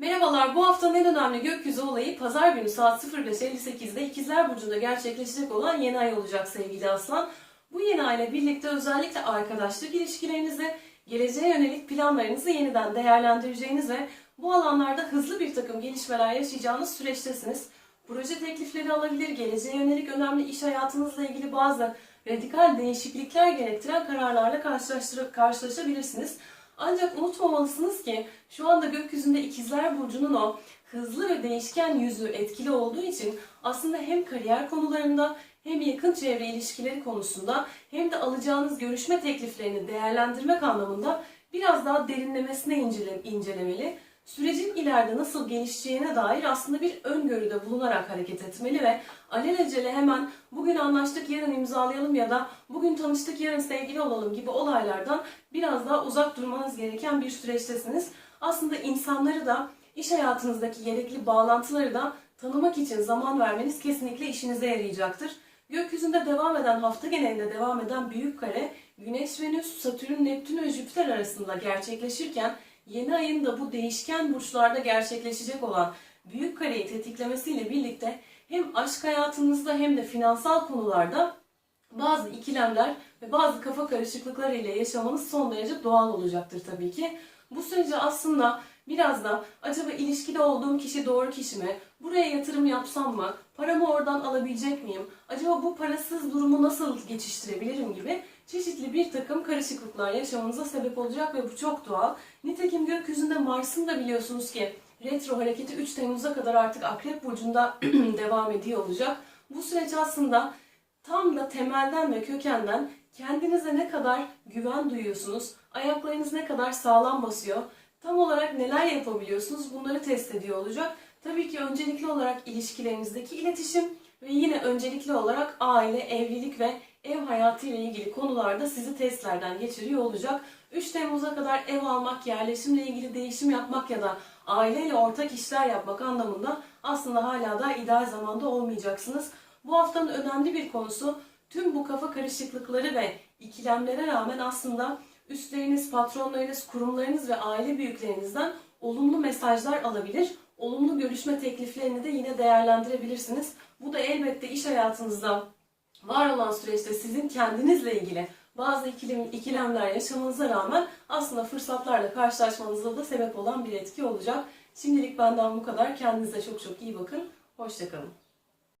Merhabalar, bu haftanın en önemli gökyüzü olayı pazar günü saat 05.58'de İkizler Burcu'nda gerçekleşecek olan yeni ay olacak sevgili Aslan. Bu yeni ay ile birlikte özellikle arkadaşlık ilişkilerinizi, geleceğe yönelik planlarınızı yeniden değerlendireceğiniz ve bu alanlarda hızlı bir takım gelişmeler yaşayacağınız süreçtesiniz. Proje teklifleri alabilir, geleceğe yönelik önemli iş hayatınızla ilgili bazı radikal değişiklikler gerektiren kararlarla karşılaşabilirsiniz. Ancak unutmamalısınız ki şu anda gökyüzünde ikizler burcunun o hızlı ve değişken yüzü etkili olduğu için aslında hem kariyer konularında hem yakın çevre ilişkileri konusunda hem de alacağınız görüşme tekliflerini değerlendirmek anlamında biraz daha derinlemesine incele, incelemeli, sürecin ileride nasıl gelişeceğine dair aslında bir öngörüde bulunarak hareket etmeli ve alelacele hemen bugün anlaştık yarın imzalayalım ya da bugün tanıştık yarın sevgili olalım gibi olaylardan biraz daha uzak durmanız gereken bir süreçtesiniz. Aslında insanları da iş hayatınızdaki gerekli bağlantıları da tanımak için zaman vermeniz kesinlikle işinize yarayacaktır. Gökyüzünde devam eden hafta genelinde devam eden büyük kare Güneş, Venüs, Satürn, Neptün ve Jüpiter arasında gerçekleşirken yeni ayın da bu değişken burçlarda gerçekleşecek olan büyük kareyi tetiklemesiyle birlikte hem aşk hayatınızda hem de finansal konularda bazı ikilemler ve bazı kafa karışıklıkları ile yaşamanız son derece doğal olacaktır tabii ki. Bu süreci aslında biraz da acaba ilişkide olduğum kişi doğru kişi mi? Buraya yatırım yapsam mı? Paramı oradan alabilecek miyim? Acaba bu parasız durumu nasıl geçiştirebilirim gibi çeşitli bir takım karışıklıklar yaşamanıza sebep olacak ve bu çok doğal. Nitekim gökyüzünde Mars'ın da biliyorsunuz ki retro hareketi 3 Temmuz'a kadar artık Akrep Burcu'nda devam ediyor olacak. Bu süreç aslında tam da temelden ve kökenden kendinize ne kadar güven duyuyorsunuz, ayaklarınız ne kadar sağlam basıyor, tam olarak neler yapabiliyorsunuz bunları test ediyor olacak. Tabii ki öncelikli olarak ilişkilerinizdeki iletişim ve yine öncelikli olarak aile, evlilik ve ev hayatı ile ilgili konularda sizi testlerden geçiriyor olacak. 3 Temmuz'a kadar ev almak, yerleşimle ilgili değişim yapmak ya da aileyle ortak işler yapmak anlamında aslında hala da ideal zamanda olmayacaksınız. Bu haftanın önemli bir konusu tüm bu kafa karışıklıkları ve ikilemlere rağmen aslında üstleriniz, patronlarınız, kurumlarınız ve aile büyüklerinizden olumlu mesajlar alabilir. Olumlu görüşme tekliflerini de yine değerlendirebilirsiniz. Bu da elbette iş hayatınızda var olan süreçte sizin kendinizle ilgili bazı ikilem, ikilemler yaşamanıza rağmen aslında fırsatlarla karşılaşmanıza da sebep olan bir etki olacak. Şimdilik benden bu kadar. Kendinize çok çok iyi bakın. Hoşçakalın.